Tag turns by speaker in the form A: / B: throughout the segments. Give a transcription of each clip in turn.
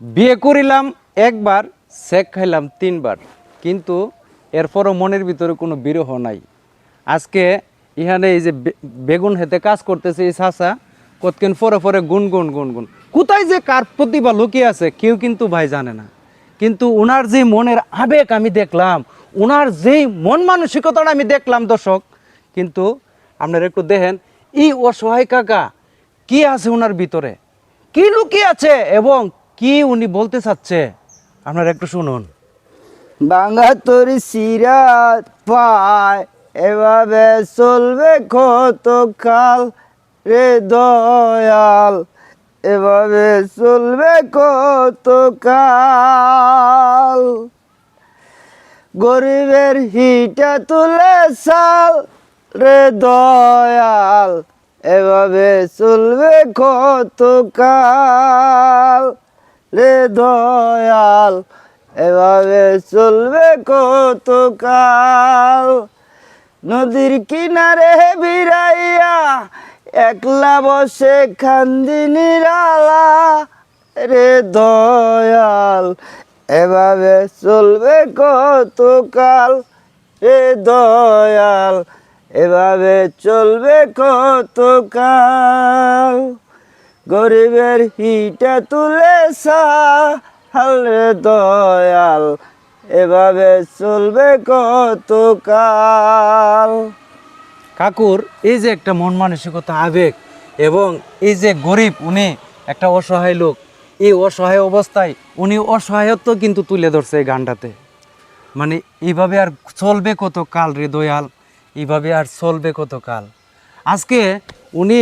A: বিয়ে করিলাম একবার, সেক খাইলাম তিনবার। কিন্তু এরপরও মনের ভিতরে কোনো বিরহ নাই। আজকে ইহানে এই যে বেগুন হেতে কাজ করতেছে এই চাষা কতক্ষণ পরে পরে গুন গুন গুন গুন। কোথায় যে কার প্রতিভা লুকিয়ে আছে, কেউ কিন্তু ভাই জানে না। কিন্তু ওনার যে মনের আবেগ আমি দেখলাম ওনার যেই মন মানসিকতাটা আমি দেখলাম দর্শক, কিন্তু আপনারা একটু দেখেন, এই অসহায় কাকা, কি আছে ওনার ভিতরে? কি লুকিয়ে আছে এবং কি উনি বলতে চাচ্ছে? আপনারা একটু শুনুন।
B: বাংলা তোর সিরাত পায়, এভাবে চলবে কত কাল রে দয়াল? এভাবে চলবে কত কাল গরিবের হিটা তুলে সাল রে দয়াল, এভাবে চলবে কত কাল রে দয়াল, এভাবে চলবে কত কাল নদীর কিনারে বিরাইয়া একলা বসে খান্দি নিরালা। রে দয়াল, এভাবে চলবে কত কাল রে দয়াল, এভাবে চলবে কত কাল গরিবের হিটা তুলে সাল দয়াল, এভাবে চলবে কত কাল
A: কাকুর, এই যে একটা মন মানসিকতা, আবেগ এবং এই যে গরিব, উনি একটা অসহায় লোক, এই অসহায় অবস্থায় উনি অসহায়ত্ব কিন্তু তুলে ধরছে এই গানটাতে। মানে এইভাবে আর চলবে কত কাল রে দয়াল? এইভাবে আর চলবে কত কাল আজকে উনি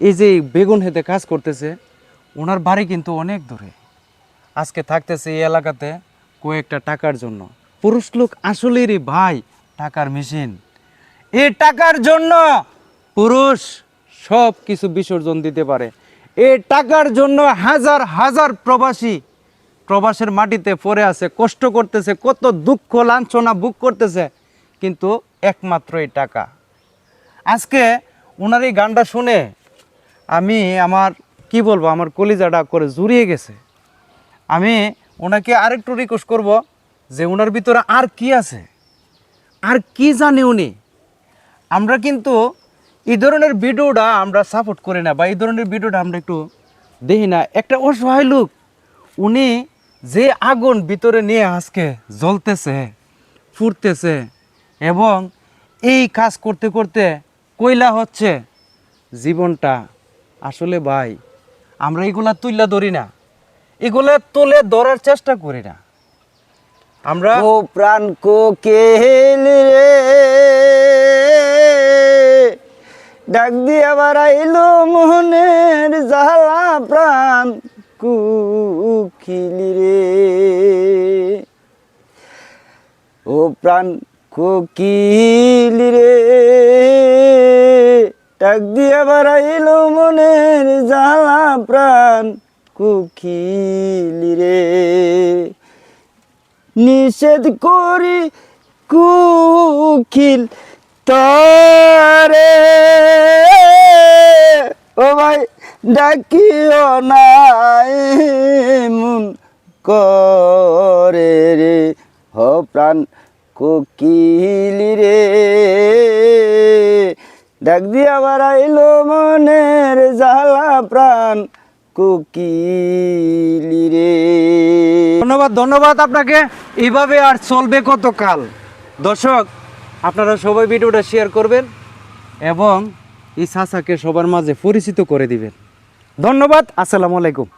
A: এই যে বেগুন হেতে কাজ করতেছে, ওনার বাড়ি কিন্তু অনেক দূরে। আজকে থাকতেছে এই এলাকাতে কয়েকটা টাকার জন্য। পুরুষ লোক আসলেরই ভাই, টাকার মেশিন। এই টাকার জন্য পুরুষ সব কিছু বিসর্জন দিতে পারে। এই টাকার জন্য হাজার হাজার প্রবাসী প্রবাসের মাটিতে পড়ে আছে, কষ্ট করতেছে, কত দুঃখ লাঞ্ছনা বুক করতেছে, কিন্তু একমাত্র এই টাকা। আজকে ওনার এই গানটা শুনে আমি আমার, কি বলব, আমার কলিজাটা করে জুড়িয়ে গেছে। আমি ওনাকে আরেকটু রিকোয়েস্ট করব যে ওনার ভিতরে আর কি আছে? আর কি জানে উনি? আমরা কিন্তু এই ধরনের ভিডিওটা আমরা সাপোর্ট করি না বা এই ধরনের ভিডিওটা আমরা একটু দেখি না। একটা অসহায় লোক, উনি যে আগুন ভিতরে নিয়ে আজকে জ্বলতেছে, ফুটতেছে এবং এই কাজ করতে করতে কইলা হচ্ছে জীবনটা আসলে ভাই, আমরা এগুলা তুইলা ধরি না। এগুলা তুলে ধরার চেষ্টা করি না। আমরা
B: ও প্রাণ কোকেল রে, ডাক দিয়ে আবার আইলো মোহনের জ্বালা প্রাণ কুকিল রে। ও প্রাণ কোকিল রে। ডাক দিয়ে আবার আইলো মনের জ্বালা প্রাণ, কুকিল রে। নিষেধ করি কুকিল তরে। ও ভাই, ডাকিও নাই মুন করে রে। হ প্রাণ কোকিল রে। ডাক দিয়া বাড়াইলো মনের জ্বালা প্রাণ, কোকিল রে।
A: ধন্যবাদ ধন্যবাদ আপনাকে। এইভাবে আর চলবে কত কাল দর্শক, আপনারা সবাই ভিডিওটা শেয়ার করবেন এবং এই চাচাকে সবার মাঝে পরিচিত করে দিবেন। ধন্যবাদ, আসসালামু আলাইকুম।